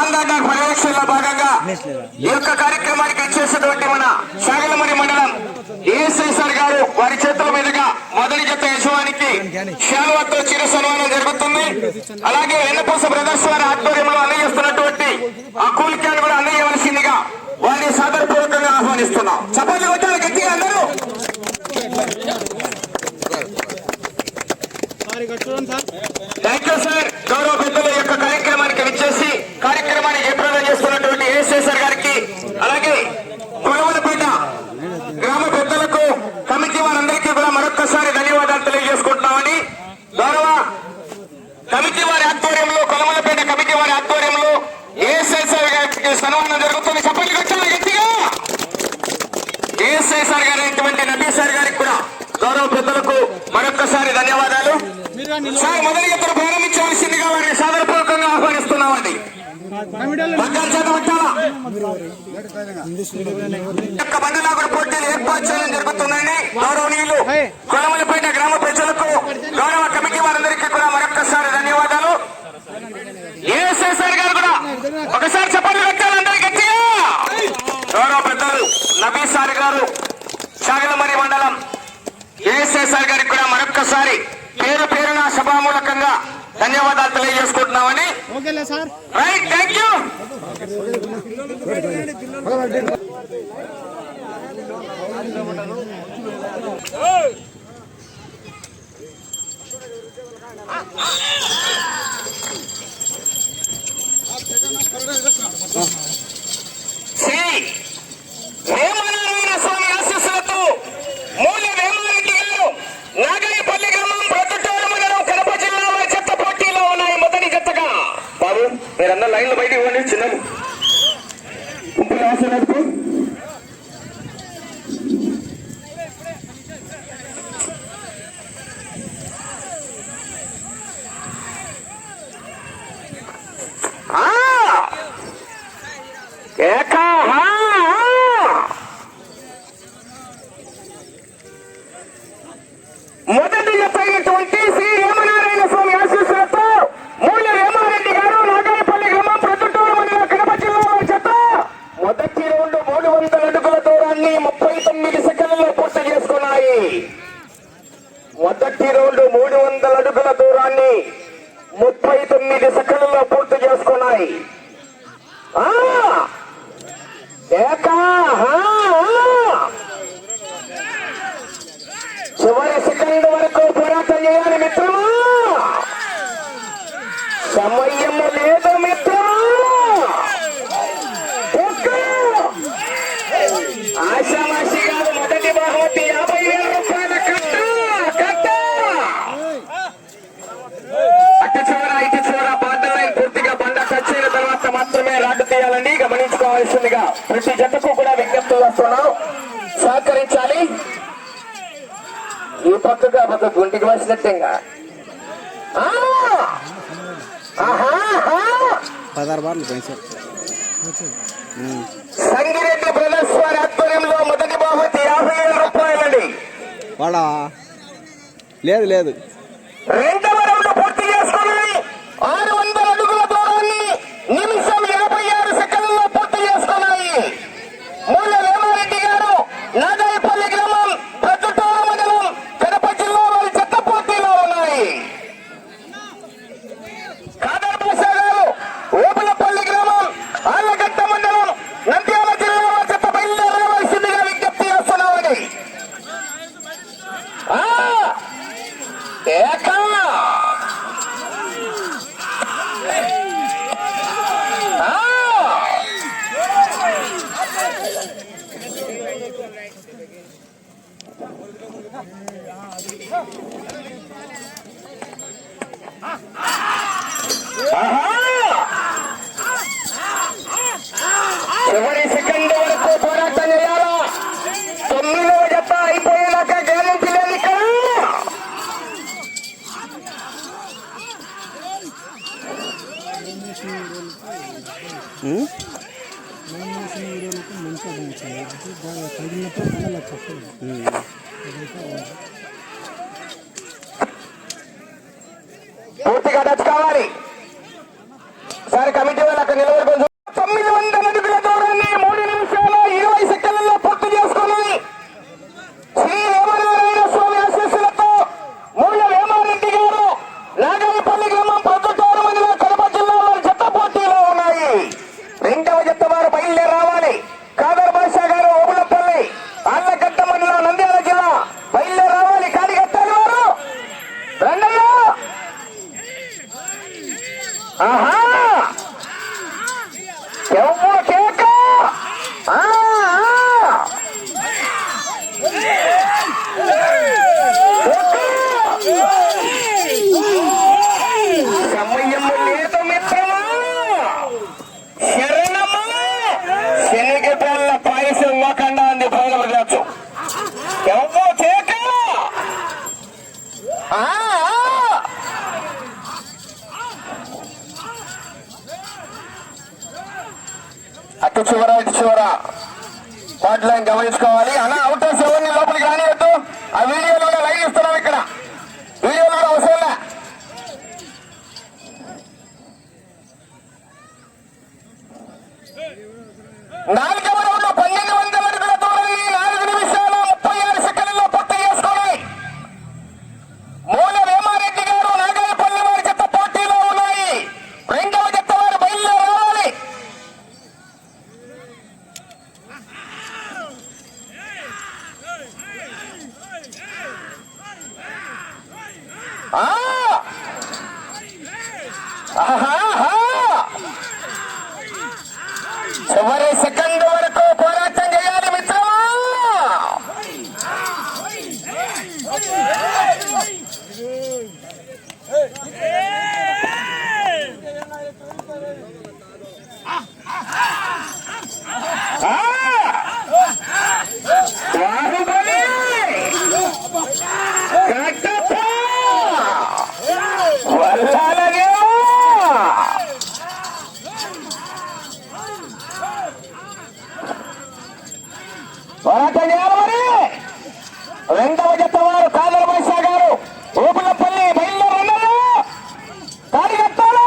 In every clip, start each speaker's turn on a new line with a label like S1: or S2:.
S1: మాంగాండ పర్యవేక్షణలో భాగంగా ఈ యొక్క కార్యక్రమానికి ఇచ్చేసినటువంటి మన సాగలమరి మండలం ఏఎస్ఐ సార్ గారు వారి చేతుల మీదుగా మొదటి జత యజమానికి శాలువాతో చిరు సన్మానం జరుగుతుంది. అలాగే వెన్నపూస బ్రదర్స్ వారి ఆధ్వర్యంలో అందజేస్తున్నటువంటి ఆ కూలికాన్ని కూడా అందజేయవలసిందిగా వారిని సాదరపూర్వకంగా ఆహ్వానిస్తున్నాం చపాతి కొట్టాలి గట్టిగా అందరూ థ్యాంక్ యూ సార్ గౌరవ పెద్దల యొక్క కార్యక్రమానికి విచ్చేసి కార్యక్రమాన్ని జయప్రదం చేస్తున్నటువంటి ఏఎస్ఐ సార్ గారికి అలాగే కొలవలపేట గ్రామ పెద్దలకు కమిటీ వారందరికీ కూడా మరొక్కసారి ధన్యవాదాలు తెలియజేసుకుంటున్నామని గౌరవ కమిటీ వారి ఆధ్వర్యంలో కొలమలపేట కమిటీ వారి ఆధ్వర్యంలో ఏఎస్ఐ సార్ గారికి సన్మానం జరుగుతుంది చెప్పండి గట్టిగా గట్టిగా ఏఎస్ఐ సార్ గారు అయినటువంటి నబీ సార్ గారికి కూడా గౌరవ పెద్దలకు మరొక్కసారి ధన్యవాదాలు సార్ మొదటి ఎత్తున ప్రారంభించవలసిందిగా వారిని సాదరపూర్వకంగా ఆహ్వానిస్తున్నామండి పగ్గాల యొక్క బండలాగుడు పోటీలు ఏర్పాటు చేయడం జరుగుతుందని గౌరవనీయులు కొలమలపేట గ్రామ ప్రజలకు గౌరవ కమిటీ వారందరికీ కూడా మరొక్కసారి ధన్యవాదాలు. ఏఎస్ఐ సార్ గారు కూడా ఒకసారి చెప్పండి పెట్టాలి అందరికీ గట్టిగా. గౌరవ పెద్దలు నబీ సార్ గారు చాగలమరి మండలం. ఏఎస్ఐ సార్ గారికి కూడా మరొక్కసారి పేరు పేరున సభామూలకంగా ధన్యవాదాలు తెలియజేసుకుంటున్నామని. Right thank you. Shri Vemanarayana Swami ఆశీస్సులతో మూల వేమారెడ్డి గారు నాగరిపల్లి బాబు మీరందరూ లైన్లో బయట ఇవ్వండి చిన్న గుంపులు అవసరం ఏకా హా మొదటి చెప్పైనటువంటి శ్రీ రామనారాయణ స్వామి ఆశీస్సులతో మూల రామారెడ్డి గారు నాగాయపల్లి గ్రామం ప్రొద్దుటూరు మండలం కడప జిల్లా వారి చేత మొదటి రెండు మూడు వందల అడుగుల దూరాన్ని ముప్పై తొమ్మిది సెకండ్లలో పూర్తి చేసుకున్నాయి. మొదటి రౌండ్ మూడు వందల అడుగుల దూరాన్ని ముప్పై తొమ్మిది సెకండ్లలో పూర్తి చేసుకున్నాయి. చివరి సెకండ్ వరకు పోరాటం చేయాలి మిత్రమా? సమయం లేదు. గమనించుకోవాల్సిందిగా ప్రతి జట్టుకు కూడా విజ్ఞప్తి వస్తున్నాం సహకరించాలి. ఈ పక్కకు ఆ పక్క గుంటికి ఆహా.
S2: పదహారు బార్లు
S1: సంగిరెడ్డి బ్రదర్స్ వారి ఆధ్వర్యంలో మొదటి బహుమతి యాభై వేల రూపాయలండి.
S2: వాడా లేదు లేదు.
S1: రౌండ్ పూర్తి చేసుకుని ఆరు వందల అడుగుల దూరాన్ని నిమిషం యాభై ఆరు సెకండ్లలో పూర్తి చేసుకున్నాయి మూల వేమారెడ్డి గారు నాగాయపల్లి గ్రామం ప్రొద్దుటూరు మండలం కడప జిల్లా వారి చెత్త పోటీలో ఉన్నాయి కాదర్ మూస గారు ఓపులపల్లి గ్రామం ఆళ్ళగడ్డ మండలం నంద్యాల జిల్లా వారి చెత్త బయలుదేరవలసిందిగా విజ్ఞప్తి చేస్తున్నామని ఆ ఏకా ఆ! ఆహా! చివరి సెకండ్ వరకు పోరాటం చేయాలా తొమ్మిదవ జత అయిపోయేలాక గ్యారెంటీ లేదు ఇక్కడ పూర్తిగా టచ్ కావాలి సార్ కమిటీ వాళ్ళు అక్కడ నిలబడుకొని జత వారు బయలుదేరి రావాలి కాదర్ బాషా గారు ఓబులపల్లి ఆళ్ళగడ్డ మండలం నంద్యాల జిల్లా బయలుదేరి రావాలి కాడిగట్టాలి వారు రండయ్యా ఆహా ఎవ్వ కేక ఆ, ఆ. సమయము లేదు మిత్రమా శరణమా శనగపల్ల పాయసం ఇవ్వకుండా అంది భోగం రాజు ఎవ్వో కేక ఆ, ఆ. ఇటు చివర ఇటు చివర వాటి లైన్ గమనించుకోవాలి. అలా అవుట్ ఎవరిని లోపలికి రానివద్దు ఆ వీడియో ఆ! ఆహాహా! చివరి సెకండ్ వరకు పోరాటం చేయాలి మిత్రమా ఆ! బాహుబలి కట్టప్ప వల్లాలనేమో పోరాటం చేయాలి మరి రెండవ జత వారు కాదర్ వైశా గారు ఊపులపల్లి బయలుదేరన్నారు కాడి కట్టాలి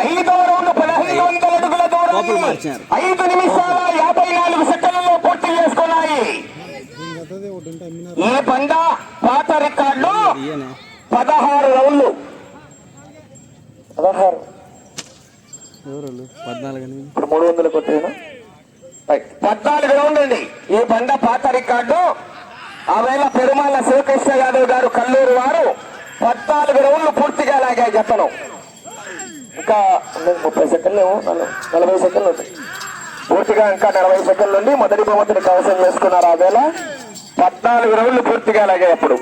S1: ఐదవ రౌండ్ పదహైదు వందల అడుగుల
S2: లోపల
S1: దూరం
S2: మార్చారు.
S1: ఐదు నిమిషాల యాభై నాలుగు సెకండ్లలో పూర్తి చేసుకున్నాయి ఈ బండ పాత రికార్డు
S2: ఇయ్యనే
S1: పదహారు రౌండ్లు పదహారు
S2: ఎవరు పద్నాలుగు అని
S1: ఇప్పుడు మూడు వందలు కొట్టేనా పద్నాలుగు ఉండండి ఈ బండ పాత రికార్డు. ఆవేళ పెరుమాళ్ళ శివకృష్ణ యాదవ్ గారు కల్లూరు వారు పద్నాలుగు రౌండ్లు పూర్తిగా లాగా చెప్పను. ఇంకా ముప్పై సెకండ్లు నలభై సెకండ్లు ఉంది. పూర్తిగా ఇంకా నలభై సెకండ్లు ఉండి మొదటి బహుమతిని కవసం చేసుకున్నారు ఆవేళ. పద్నాలుగు రౌండ్లు పూర్తిగా లాగా అప్పుడు.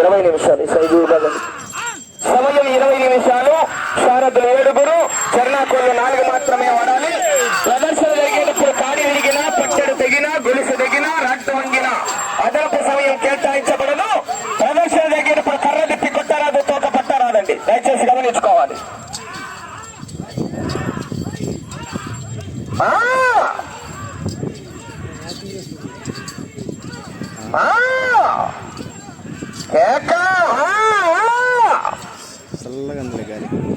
S1: ఇరవై నిమిషాలు సైజు విభాగం. సమయం ఇరవై నిమిషాలు. శారదులు ఏడుగురు చరణాకులు నాలుగు మాత్రమే వాడాలి. ప్రదర్శన జరిగేటప్పుడు కాడి విరిగినా పచ్చడి తెగినా గొలుసు తెగినా రక్త వంగినా. అదనపు సమయం కేటాయించబడదు. ప్రదర్శన జరిగేటప్పుడు కర్ర తిప్పి కొట్టరాదు తోక పట్టరాదండి. దయచేసి గమనించుకోవాలి. కేక! ఆ! ఆ!
S2: చల్లగా అందులో గాలి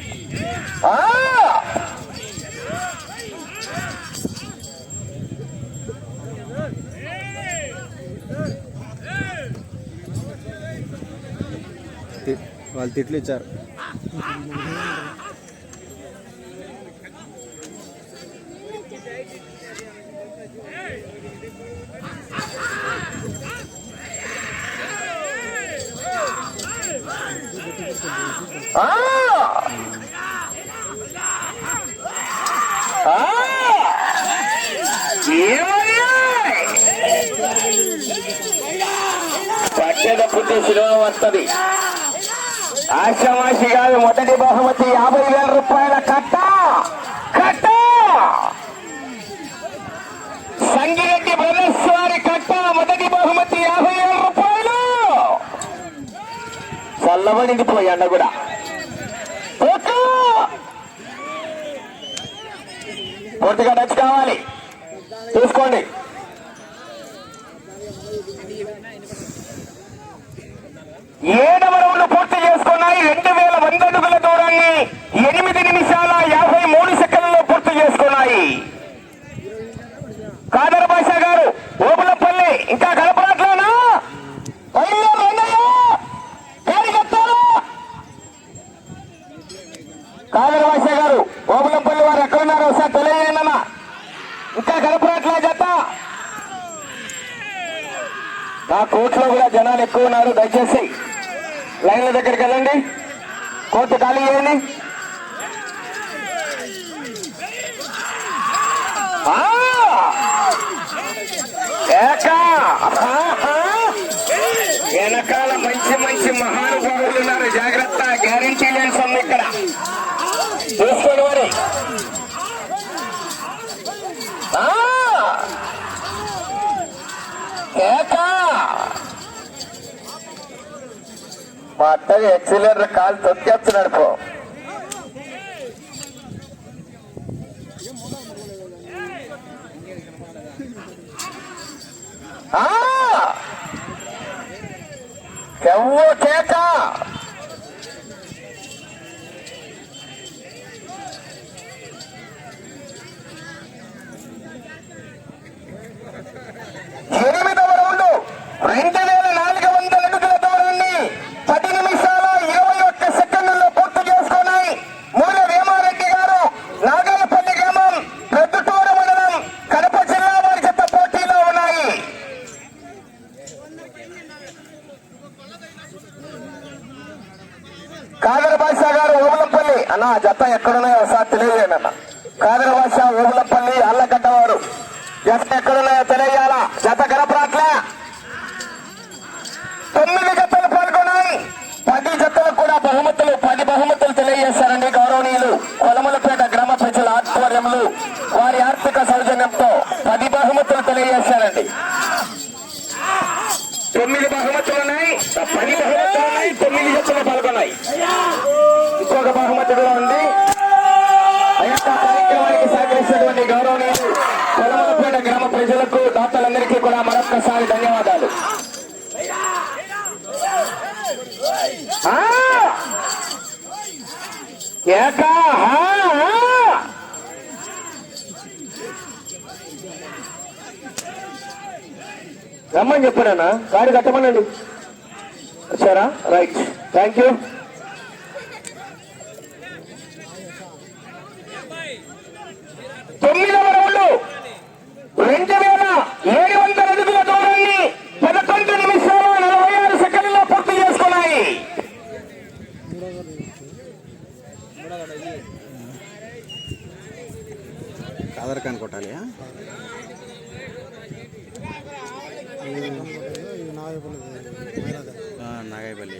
S2: వాళ్ళు తిట్లు ఇచ్చారు.
S1: పట్టెద పుట్టి సులువ వస్తుంది ఆశామాషి గారి మొదటి బహుమతి యాభై వేల రూపాయల కట్ట కట్ట సంగిరెడ్డి బ్రదర్స్ వారి కట్ట మొదటి బహుమతి యాభై వేల రూపాయలు చల్లబడింది పోయాడ కూడా పూర్తిగా టచ్ కావాలి చూసుకోండి తీసుకోండి మరి మా అత్తగా ఎక్సిలేటర్ కాలు తొక్కేస్తున్నాడు పో. కేక! గత ఎక్కడున్నాయో ఒకసారి తెలియజేయనన్న కాదర భాష అల్లగడ్డ వారు గత ఎక్కడున్నాయో తెలియాలా? గత గడపరాట్లే తొమ్మిది జతలు పాల్గొన్నాయి. పది జతలు కూడా బహుమతులు పది బహుమతులు తెలియజేశారండి గౌరవనీయులు. కొలమలపేట గ్రామ ప్రజల ఆధ్వర్యములు వారి ఆర్థిక సౌజన్యంతో పది బహుమతులు తెలియజేశారండి. తొమ్మిది బహుమతులు ఉన్నాయి. పది బహుమతులు ఉన్నాయి. తొమ్మిది జతలు ఒక బహుమతిగా ఉంది. కార్యక్రమానికి సహకరిస్తున్నటువంటి గౌరవనీయులు గ్రామ ప్రజలకు దాతలందరికీ కూడా మరొక్కసారి ధన్యవాదాలు. రమ్మని చెప్పానా కారు కట్టమనండి. వచ్చారా? రైట్. థ్యాంక్ యూ తొమ్మిదవ రౌండ్లో రెండు వేల ఏడు వందల అడుగుల దూరాన్ని పదకొండు నిమిషాల నలభై ఆరు సెకండ్లో పూర్తి చేసుకున్నాయి.
S2: కాదర్ ఖాన్ కొట్టాలి
S1: నాగైపల్లి. నాగైపల్లి.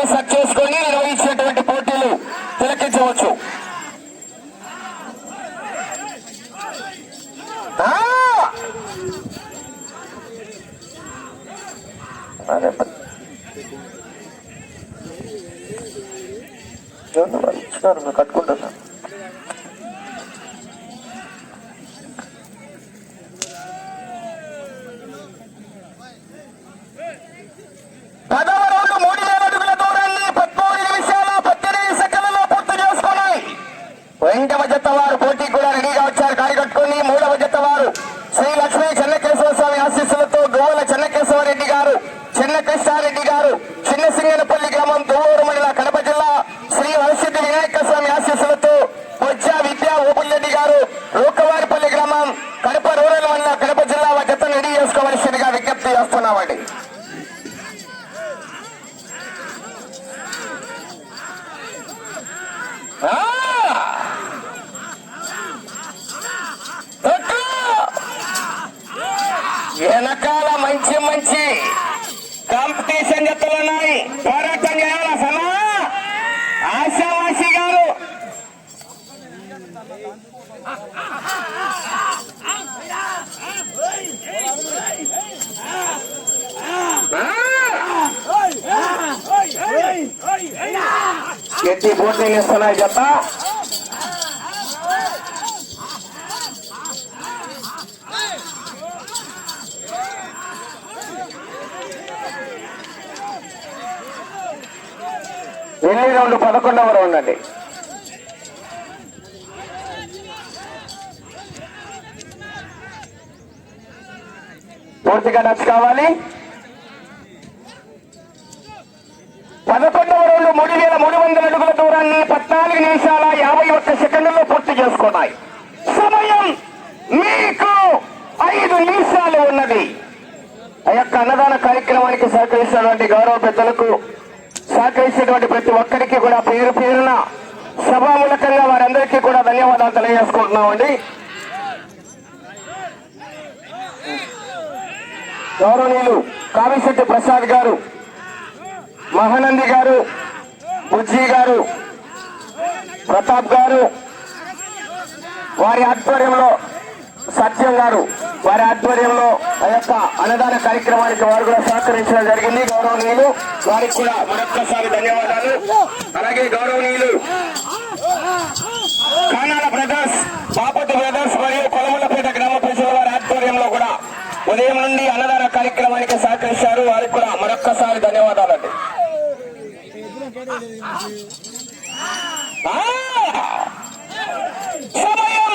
S1: స్థాయిలో సెట్ చేసుకుని నిర్వహించినటువంటి పోటీలు తిలకించవచ్చు. కట్టుకుంటారు ఎట్టి పోటీ ఇస్తున్నాయి జత. ఎన్ని రెండు పదకొండవ రౌండ్ అండి. పూర్తిగా టచ్ కావాలి. పదకొండవ రోజు మూడు వేల మూడు వందల అడుగుల దూరాన్ని పద్నాలుగు నిమిషాల యాభై ఒక్క సెకండ్లలో పూర్తి చేసుకున్నాయి. సమయం మీకు ఐదు నిమిషాలు ఉన్నది. ఆ యొక్క అన్నదాన కార్యక్రమానికి సహకరిస్తున్నటువంటి గౌరవ పెద్దలకు సహకరించినటువంటి ప్రతి ఒక్కరికి కూడా పేరు పేరున సభామూలకంగా వారందరికీ కూడా ధన్యవాదాలు తెలియజేసుకుంటున్నామండి. గౌరవనీయులు కామిశెట్టి ప్రసాద్ గారు మహానంది గారు బుజ్జీ గారు ప్రతాప్ గారు వారి ఆధ్వర్యంలో సత్యం గారు వారి ఆధ్వర్యంలో ఆ యొక్క అన్నదాన కార్యక్రమానికి వారు కూడా సహకరించడం జరిగింది. గౌరవనీయులు వారికి కూడా మరొక్కసారి ధన్యవాదాలు. అలాగే గౌరవనీయులు కానాల బ్రదర్స్ బాపతి బ్రదర్స్ మరియు కొలములపేట గ్రామ ప్రజల వారి ఆధ్వర్యంలో కూడా ఉదయం నుండి అన్నదాన కార్యక్రమానికి సహకరించారు వారికి కూడా మరొక్కసారి ధన్యవాదాలండి ఆ! సమయం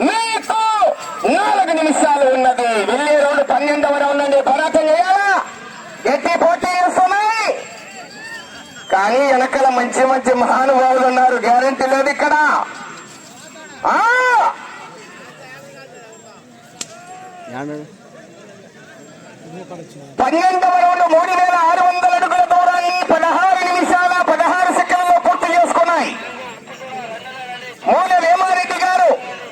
S1: మీకు నాలుగు నిమిషాలు ఉన్నది వెళ్ళే రోడ్డు పన్నెండవ రౌండ్ అండి పోరాటం చేయాలా గట్టి పోటీ చేస్తున్నాయి కానీ వెనకాల మంచి మంచి మహానుభావులు ఉన్నారు. గ్యారంటీ లేదు ఇక్కడ. రౌండ్ మూడు వేల ఆరు వందల అడుగుల దూరాన్ని పదహారు నిమిషాల పదహారు సెకండ్లలో పూర్తి చేసుకున్నాయి మూల వేమారెడ్డి గారు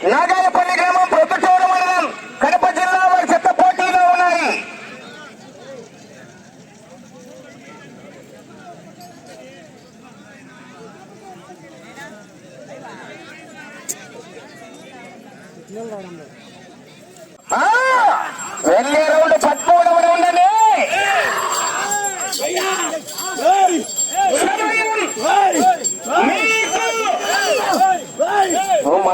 S1: నాగాయపల్లి గ్రామం ప్రొద్దుటూరు మండలం కడప జిల్లా వారి చెత్త పోటీలో ఉన్నాయి ఆ! వెళ్ళే రౌండ్ పదమూడవ రౌండ్ అండి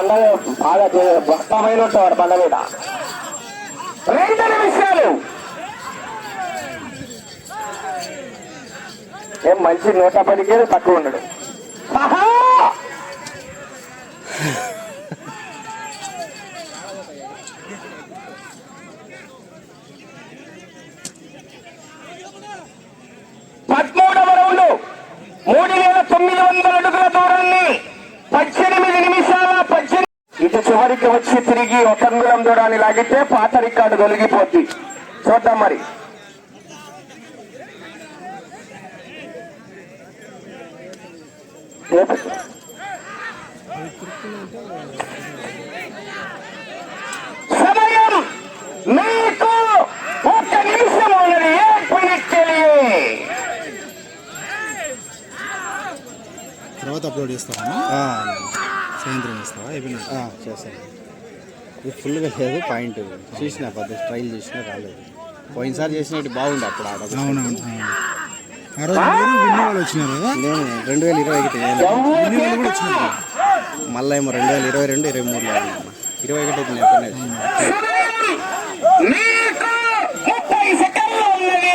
S1: నువ్వు బాగా భక్తమైన ఉంటాడు బండ మీద. రెండు నిమిషాలు. ఏం మంచి నూట పదికి తక్కువ ఉండడు ఆహా! పదమూడవ రౌండ్ మూడు వేల తొమ్మిది వందల అడుగుల దూరాన్ని పద్దెనిమిది నిమిషాల పద్దెనిమిది చివరికి వచ్చి తిరిగి ఒక అంగుళం దూరాన్ని లాగితే పాత రికార్డు తొలగిపోద్ది. చూద్దాం మరి. సమయం మీకు ఒక నిమిషం ఉన్నది. ఏ
S3: తర్వాత అప్లోడ్ చేస్తావా?
S2: ఆ,
S3: సాయంత్రం చేస్తావా? అయిపోయినా
S2: ఆ, చేస్తాను. ఇది ఫుల్గా లేదు పాయింట్ చూసిన పద్ధతి ట్రైల్ చేసినా రాలేదు. పోయినసారి చేసినట్టు బాగుండే అప్పుడు ఆడ
S3: అవునవును ఆ. రోజు మీరు విన్ని వాళ్ళు వచ్చినారు కదా?
S2: నేను రెండు వేల ఇరవై ఒకటి
S3: విన్ని వాళ్ళు కూడా వచ్చినారు.
S2: మళ్ళీ ఏమో రెండు వేల ఇరవై రెండు ఇరవై మూడులో ఇరవై ఒకటి అయితే నేను ఎక్కడనే
S1: మీకు ముప్పై సెకండ్లు ఉన్నది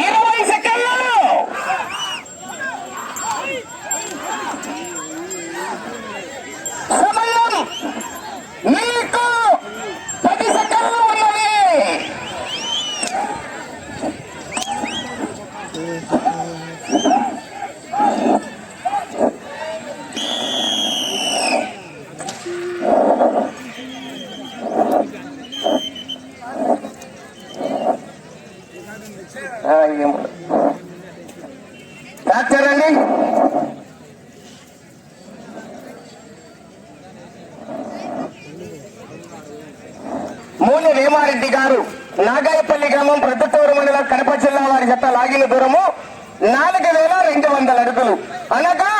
S1: ఇరవై సెకండ్లు సమయం మీకు పది సెకండ్లు ఉన్నది మూలి వేమారెడ్డి గారు నాగాయపల్లి గ్రామం ప్రొద్దుటూరు మండలం కడప దూరము నాలుగు వేల రెండు వందల అడుగులు. అనగా